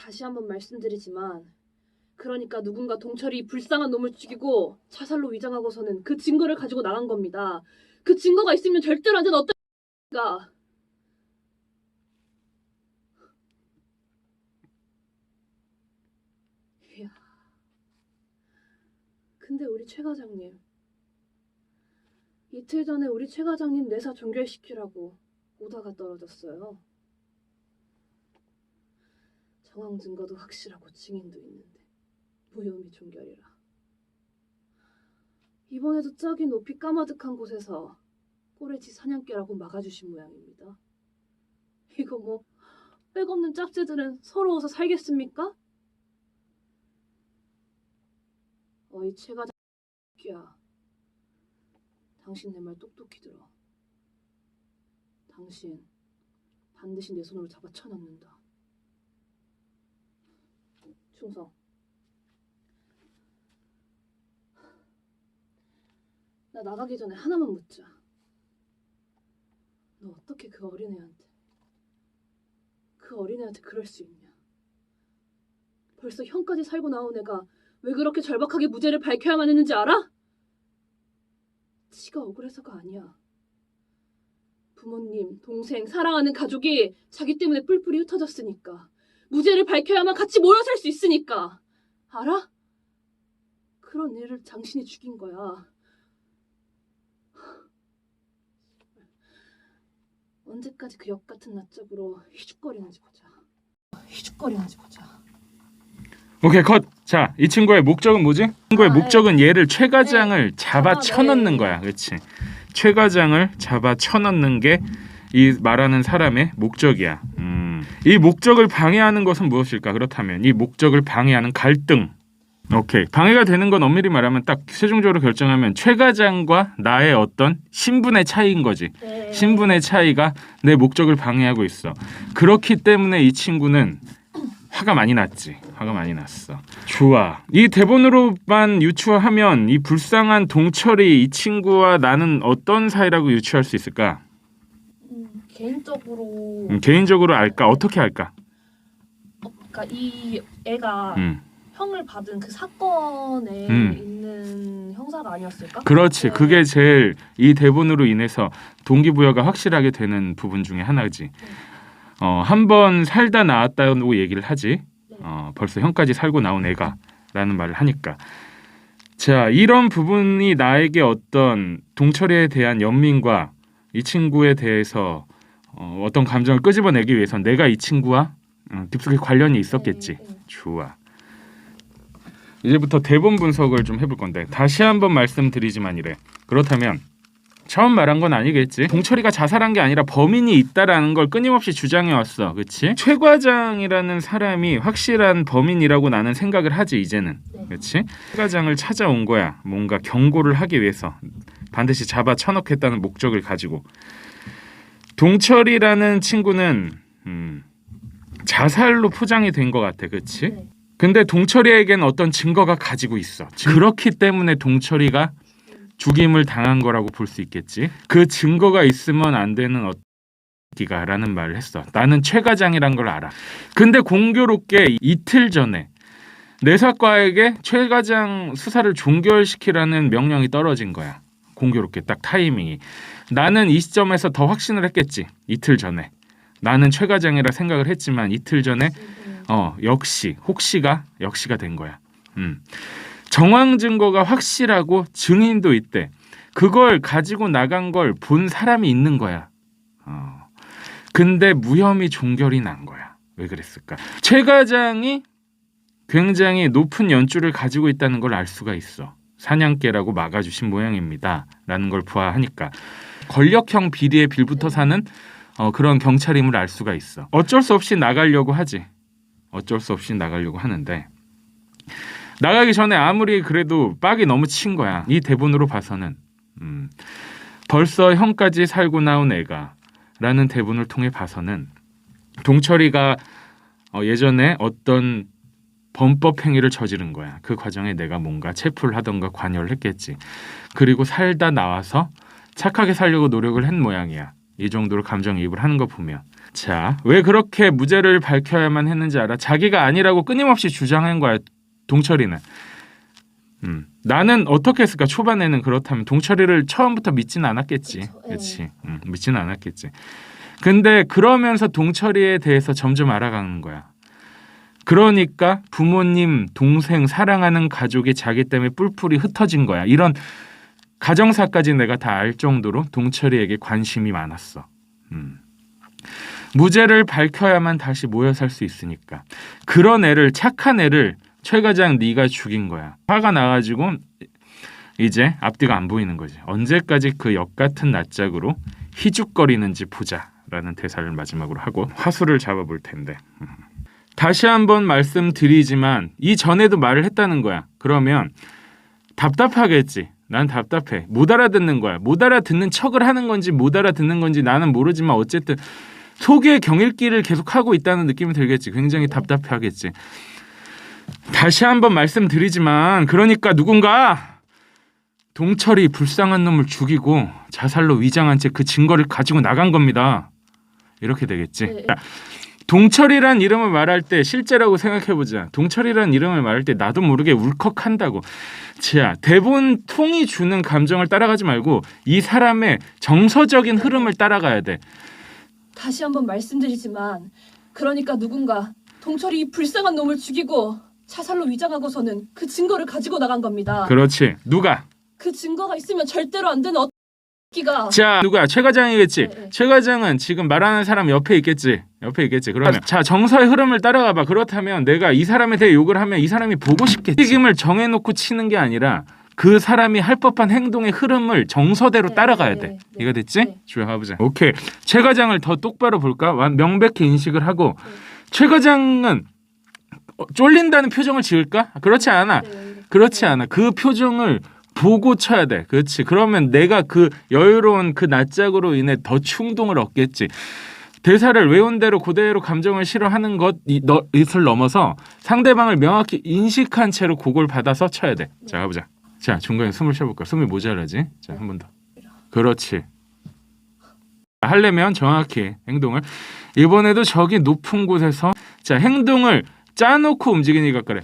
다시 한번 말씀드리지만 그러니까 누군가 동철이 불쌍한 놈을 죽이고 자살로 위장하고서는 그 증거를 가지고 나간 겁니다. 그 증거가 있으면 절대로 안 되는 어떤 가. 근데 우리 최 과장님 이틀 전에 우리 최 과장님 내사 종결시키라고 오다가 떨어졌어요. 정황 증거도 확실하고 증인도 있는데 무혐의 종결이라. 이번에도 저기 높이 까마득한 곳에서 꼬레지 사냥개라고 막아주신 모양입니다. 이거 뭐 백없는 짭새들은 서러워서 살겠습니까? 어이 최과장 야 당신 내 말 똑똑히 들어. 당신 반드시 내 손으로 잡아 쳐넣는다. 충성. 나 나가기 전에 하나만 묻자. 너 어떻게 그 어린애한테 그 어린애한테 그럴 수 있냐? 벌써 형까지 살고 나온 애가 왜 그렇게 절박하게 무죄를 밝혀야만 했는지 알아? 지가 억울해서가 아니야. 부모님, 동생, 사랑하는 가족이 자기 때문에 뿔뿔이 흩어졌으니까. 무죄를 밝혀야만 같이 모여 살 수 있으니까. 알아? 그런 애를 당신이 죽인 거야. 언제까지 그 역 같은 낯잡으로 휘죽거리는지 보자. 휘죽거리는지 보자. 오케이 컷. 자, 이 친구의 목적은 뭐지? 친구의 아, 목적은 얘를 최 과장을 잡아 아, 네. 쳐넣는 거야. 그렇지? 최 과장을 잡아 쳐넣는 게 이 말하는 사람의 목적이야. 음. 이 목적을 방해하는 것은 무엇일까? 그렇다면 이 목적을 방해하는 갈등. 오케이. 방해가 되는 건 엄밀히 말하면 딱 최종적으로 결정하면 최 과장과 나의 어떤 신분의 차이인 거지. 네. 신분의 차이가 내 목적을 방해하고 있어. 그렇기 때문에 이 친구는 화가 많이 났지. 화가 많이 났어. 좋아. 이 대본으로만 유추하면 이 불쌍한 동철이 이 친구와 나는 어떤 사이라고 유추할 수 있을까? 음, 개인적으로 음, 개인적으로 알까? 어떻게 알까? 어, 그러니까 이 애가 음, 형을 받은 그 사건에 음. 있는 형사가 아니었을까? 그렇지. 네. 그게 제일 이 대본으로 인해서 동기부여가 확실하게 되는 부분 중에 하나지. 어, 한 번 살다 나왔다고 얘기를 하지. 네. 어, 벌써 형까지 살고 나온 애가 라는 말을 하니까. 자, 이런 부분이 나에게 어떤 동철이에 대한 연민과 이 친구에 대해서 어, 어떤 감정을 끄집어내기 위해서 내가 이 친구와 어, 깊숙이 관련이 있었겠지. 네, 네. 좋아. 이제부터 대본 분석을 좀 해볼 건데 다시 한번 말씀드리지만 이래. 그렇다면 처음 말한 건 아니겠지. 동철이가 자살한 게 아니라 범인이 있다라는 걸 끊임없이 주장해 왔어. 그렇지? 최 과장이라는 사람이 확실한 범인이라고 나는 생각을 하지 이제는. 네. 그렇지? 최 과장을 찾아온 거야. 뭔가 경고를 하기 위해서 반드시 잡아 쳐넣겠다는 목적을 가지고. 동철이라는 친구는 음, 자살로 포장이 된 것 같아. 그렇지? 네. 근데 동철이에겐 어떤 증거가 가지고 있어. 그렇기 때문에 동철이가 죽임을 당한 거라고 볼 수 있겠지. 그 증거가 있으면 안 되는 어기가라는 말을 했어. 나는 최 과장이란 걸 알아. 근데 공교롭게 이틀 전에 내사과에게 최 과장 수사를 종결시키라는 명령이 떨어진 거야. 공교롭게 딱 타이밍이. 나는 이 시점에서 더 확신을 했겠지. 이틀 전에. 나는 최 과장이라 생각을 했지만 이틀 전에 음, 어 역시 혹시가 역시가 된 거야. 음. 정황 증거가 확실하고 증인도 있대. 그걸 가지고 나간 걸 본 사람이 있는 거야. 어. 근데 무혐의 종결이 난 거야. 왜 그랬을까? 최 과장이 굉장히 높은 연줄을 가지고 있다는 걸 알 수가 있어. 사냥개라고 막아주신 모양입니다. 라는 걸 부하하니까 권력형 비리에 빌붙어 사는 어, 그런 경찰임을 알 수가 있어. 어쩔 수 없이 나가려고 하지. 어쩔 수 없이 나가려고 하는데 나가기 전에 아무리 그래도 빡이 너무 친 거야. 이 대본으로 봐서는 음, 벌써 형까지 살고 나온 애가 라는 대본을 통해 봐서는 동철이가 어, 예전에 어떤 범법 행위를 저지른 거야. 그 과정에 내가 뭔가 체포를 하던가 관여를 했겠지. 그리고 살다 나와서 착하게 살려고 노력을 한 모양이야. 이 정도로 감정이입을 하는 거 보면 자, 왜 그렇게 무죄를 밝혀야만 했는지 알아? 자기가 아니라고 끊임없이 주장한 거야. 동철이는. 음, 나는 어떻게 했을까? 초반에는 그렇다면 동철이를 처음부터 믿지는 않았겠지. 그쵸, 예. 그렇지. 음, 믿지는 않았겠지. 근데 그러면서 동철이에 대해서 점점 알아가는 거야. 그러니까 부모님, 동생, 사랑하는 가족이 자기 때문에 뿔뿔이 흩어진 거야. 이런 가정사까지 내가 다 알 정도로 동철이에게 관심이 많았어. 음. 무죄를 밝혀야만 다시 모여 살 수 있으니까. 그런 애를 착한 애를 최 과장 네가 죽인 거야. 화가 나가지고 이제 앞뒤가 안 보이는 거지. 언제까지 그 역 같은 낯짝으로 희죽거리는지 보자라는 대사를 마지막으로 하고 화수를 잡아볼 텐데. 음. 다시 한번 말씀드리지만 이 전에도 말을 했다는 거야. 그러면 답답하겠지. 난 답답해. 못 알아듣는 거야. 못 알아듣는 척을 하는 건지 못 알아듣는 건지 나는 모르지만 어쨌든 속의 경일기를 계속 하고 있다는 느낌이 들겠지. 굉장히 답답하겠지. 다시 한번 말씀드리지만 그러니까 누군가 동철이 불쌍한 놈을 죽이고 자살로 위장한 채 그 증거를 가지고 나간 겁니다. 이렇게 되겠지. 네. 자, 동철이란 이름을 말할 때 실제라고 생각해 보자. 동철이란 이름을 말할 때 나도 모르게 울컥한다고. 자, 대본 통이 주는 감정을 따라가지 말고 이 사람의 정서적인 흐름을 따라가야 돼. 다시 한번 말씀드리지만 그러니까 누군가 동철이 이 불쌍한 놈을 죽이고 자살로 위장하고서는 그 증거를 가지고 나간 겁니다. 그렇지. 누가? 그 증거가 있으면 절대로 안 되는 어 기가 자, 누가? 최 과장이겠지. 네, 네. 최 과장은 지금 말하는 사람 옆에 있겠지. 옆에 있겠지. 그러면 자, 정서의 흐름을 따라가 봐. 그렇다면 내가 이 사람에 대해 욕을 하면 이 사람이 보고 싶겠지. 책임을 정해 놓고 치는 게 아니라 그 사람이 할 법한 행동의 흐름을 정서대로 네, 따라가야 네, 돼. 네. 이거 됐지? 네. 주여 가보자. 오케이. 최 과장을 더 똑바로 볼까? 완- 명백히 인식을 하고 네. 최 과장은 어, 쫄린다는 표정을 지을까? 그렇지 않아. 네, 이렇게. 그렇지 네. 않아. 그 표정을 보고 쳐야 돼. 그렇지. 그러면 내가 그 여유로운 그 낯짝으로 인해 더 충동을 얻겠지. 대사를 외운 대로 그대로 감정을 실어하는 것 이- 너- 이을 넘어서 상대방을 명확히 인식한 채로 그걸 받아서 쳐야 돼. 자 가보자. 자 중간에 숨을 쉬어볼까? 숨이 모자라지. 자 한 번 더. 그렇지. 하려면 정확히 행동을 이번에도 저기 높은 곳에서 자 행동을 짜놓고 움직이니까 그래.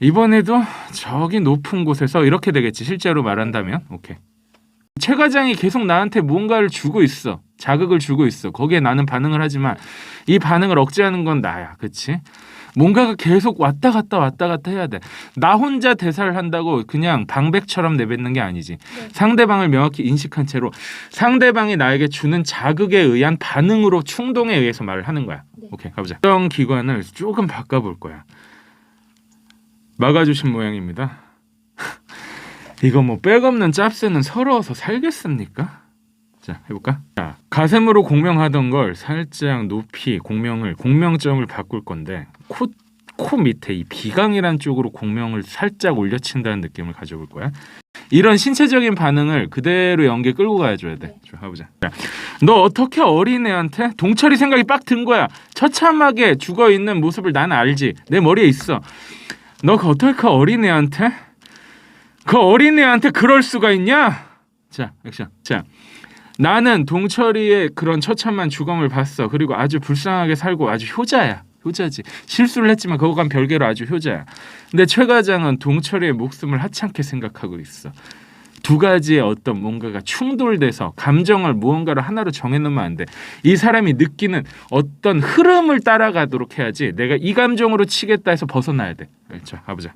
이번에도 저기 높은 곳에서 이렇게 되겠지. 실제로 말한다면. 오케이. 최 과장이 계속 나한테 뭔가를 주고 있어. 자극을 주고 있어. 거기에 나는 반응을 하지만 이 반응을 억제하는 건 나야. 그치? 뭔가가 계속 왔다 갔다 왔다 갔다 해야 돼. 나 혼자 대사를 한다고 그냥 방백처럼 내뱉는 게 아니지. 네. 상대방을 명확히 인식한 채로 상대방이 나에게 주는 자극에 의한 반응으로 충동에 의해서 말을 하는 거야. 네. 오케이 가보자. 특정 기관을 조금 바꿔볼 거야. 막아주신 모양입니다. 이거 뭐 백없는 짭새는 서러워서 살겠습니까? 자 해볼까? 자 가슴으로 공명하던 걸 살짝 높이 공명을 공명점을 바꿀 건데 코, 코 밑에 이 비강이란 쪽으로 공명을 살짝 올려친다는 느낌을 가져볼 거야. 이런 신체적인 반응을 그대로 연기에 끌고 가줘야 돼. 네. 좀 해보자. 자, 너 어떻게 어린애한테 동철이 생각이 빡 든 거야. 처참하게 죽어 있는 모습을 나는 알지. 내 머리에 있어. 너그 어떻게 그 어린애한테 그 어린애한테 그럴 수가 있냐? 자, 액션. 자, 나는 동철이의 그런 처참한 죽음을 봤어. 그리고 아주 불쌍하게 살고 아주 효자야. 효자지. 실수를 했지만 그거과는 별개로 아주 효자야. 근데 최 과장은 동철이의 목숨을 하찮게 생각하고 있어. 두 가지의 어떤 뭔가가 충돌돼서 감정을 무언가를 하나로 정해놓으면 안 돼. 이 사람이 느끼는 어떤 흐름을 따라가도록 해야지. 내가 이 감정으로 치겠다 해서 벗어나야 돼. 자, 가보자.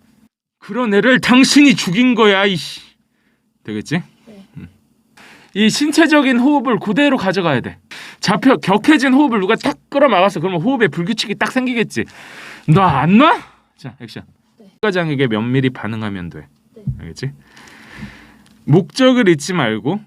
그런 애를 당신이 죽인 거야, 이씨. 되겠지? 네. 음. 이 신체적인 호흡을 그대로 가져가야 돼. 잡혀 격해진 호흡을 누가 딱 끌어막았어. 그러면 호흡에 불규칙이 딱 생기겠지. 너 안 놔? 자, 액션. 네. 과장에게 면밀히 반응하면 돼. 네. 알겠지? 목적을 잊지 말고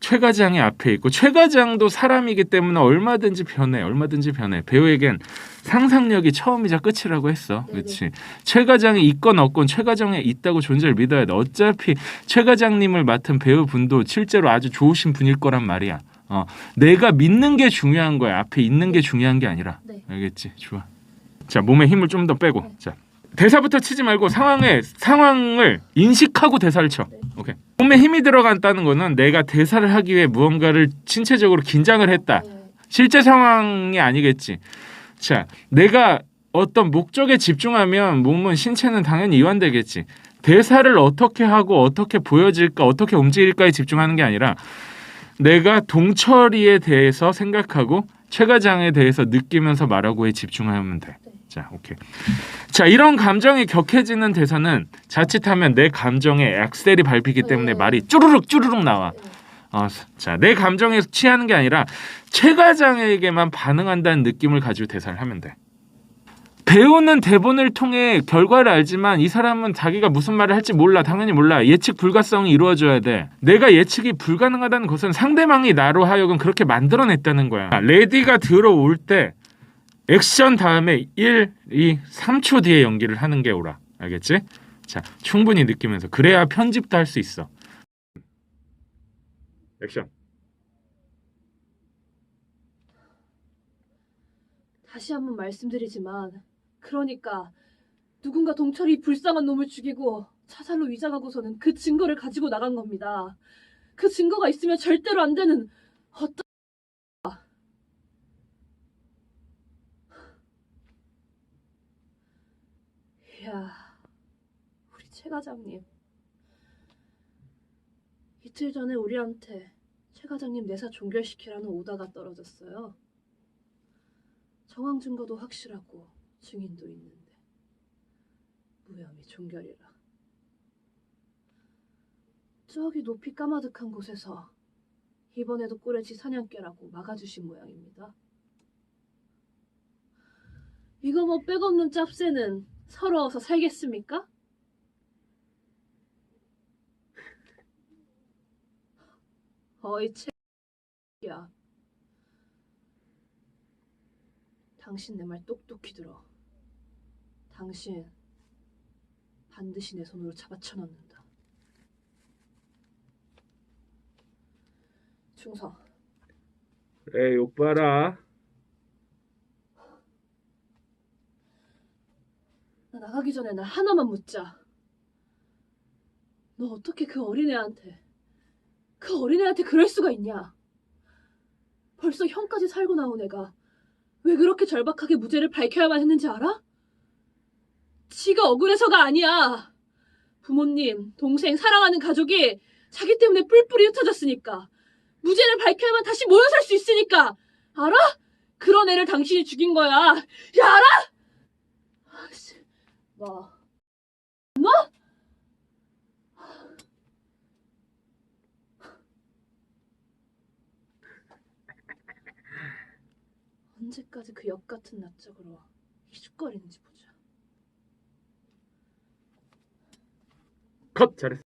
최 과장이 앞에 있고 최 과장도 사람이기 때문에 얼마든지 변해, 얼마든지 변해. 배우에겐 상상력이 처음이자 끝이라고 했어. 그렇지? 최 과장이 있건 없건 최 과장에 있다고 존재를 믿어야 돼. 어차피 최 과장님을 맡은 배우분도 실제로 아주 좋으신 분일 거란 말이야. 어, 내가 믿는 게 중요한 거야. 앞에 있는 게 중요한 게 아니라. 네. 알겠지? 좋아. 자, 몸에 힘을 좀 더 빼고. 네. 자. 대사부터 치지 말고 상황에 상황을 인식하고 대사를 쳐. 네. 오케이. 몸에 힘이 들어간다는 거는 내가 대사를 하기 위해 무언가를 신체적으로 긴장을 했다. 네. 실제 상황이 아니겠지. 자, 내가 어떤 목적에 집중하면 몸은 신체는 당연히 이완되겠지. 대사를 어떻게 하고 어떻게 보여질까, 어떻게 움직일까에 집중하는 게 아니라 내가 동철이에 대해서 생각하고 최과장에 대해서 느끼면서 말하고에 집중하면 돼. 자, 오케이. 자, 이런 감정이 격해지는 대사는 자칫하면 내 감정에 액셀이 밟히기 때문에 네. 말이 쭈르륵 쭈르륵 나와. 어, 자, 내 감정에 취하는 게 아니라 최과장에게만 반응한다는 느낌을 가지고 대사를 하면 돼. 배우는 대본을 통해 결과를 알지만 이 사람은 자기가 무슨 말을 할지 몰라. 당연히 몰라. 예측 불가성이 이루어져야 돼. 내가 예측이 불가능하다는 것은 상대방이 나로 하여금 그렇게 만들어냈다는 거야. 레디가 들어올 때 액션 다음에 1, 2, 3초 뒤에 연기를 하는 게 오라. 알겠지? 자, 충분히 느끼면서 그래야 편집도 할 수 있어. 액션. 다시 한번 말씀드리지만 그러니까 누군가 동철이 불쌍한 놈을 죽이고 자살로 위장하고서는 그 증거를 가지고 나간 겁니다. 그 증거가 있으면 절대로 안 되는 어떤 야 우리 최 과장님 이틀 전에 우리한테 최 과장님 내사 종결시키라는 오다가 떨어졌어요. 정황 증거도 확실하고 증인도 있는데 무혐의 종결이라. 저기 높이 까마득한 곳에서 이번에도 꼬레지 사냥개라고 막아주신 모양입니다. 이거 뭐 백없는 짭새는 서러워서 살겠습니까? 어이 채야 당신 내 말 똑똑히 들어. 당신 반드시 내 손으로 잡아쳐 넣는다. 충성. 에이, 욕 봐라. 나 나가기 전에 나 하나만 묻자. 너 어떻게 그 어린애한테 그 어린애한테 그럴 수가 있냐? 벌써 형까지 살고 나온 애가 왜 그렇게 절박하게 무죄를 밝혀야만 했는지 알아? 지가 억울해서가 아니야. 부모님, 동생, 사랑하는 가족이 자기 때문에 뿔뿔이 흩어졌으니까 무죄를 밝혀야만 다시 모여 살 수 있으니까 알아? 그런 애를 당신이 죽인 거야. 야 알아? 아씨, 뭐? 너? 언제까지 그 역 같은 낯짝으로 희죽거리는지 보자. 컷 잘했어.